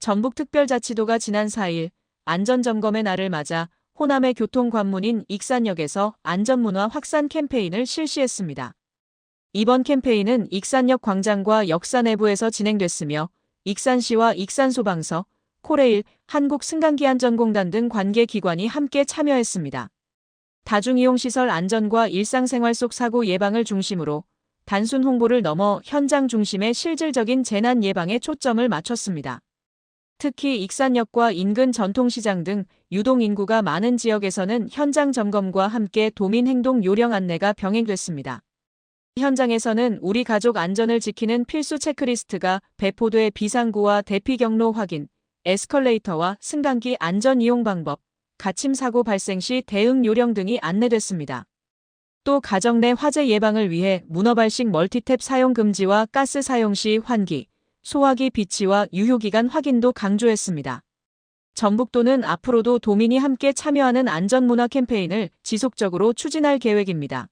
전북특별자치도가 지난 4일 안전점검의 날을 맞아 호남의 교통관문인 익산역에서 안전문화 확산 캠페인을 실시했습니다. 이번 캠페인은 익산역 광장과 역사 내부에서 진행됐으며 익산시와 익산소방서, 코레일, 한국승강기안전공단 등 관계 기관이 함께 참여했습니다. 다중이용시설 안전과 일상생활 속 사고 예방을 중심으로 단순 홍보를 넘어 현장 중심의 실질적인 재난 예방에 초점을 맞췄습니다. 특히 익산역과 인근 전통시장 등 유동 인구가 많은 지역에서는 현장 점검과 함께 도민 행동 요령 안내가 병행됐습니다. 현장에서는 우리 가족 안전을 지키는 필수 체크리스트가 배포돼 비상구와 대피 경로 확인, 에스컬레이터와 승강기 안전 이용 방법, 가침 사고 발생 시 대응 요령 등이 안내됐습니다. 또 가정 내 화재 예방을 위해 문어 발식 멀티탭 사용 금지와 가스 사용 시 환기, 소화기 비치와 유효기간 확인도 강조했습니다. 전북도는 앞으로도 도민이 함께 참여하는 안전문화 캠페인을 지속적으로 추진할 계획입니다.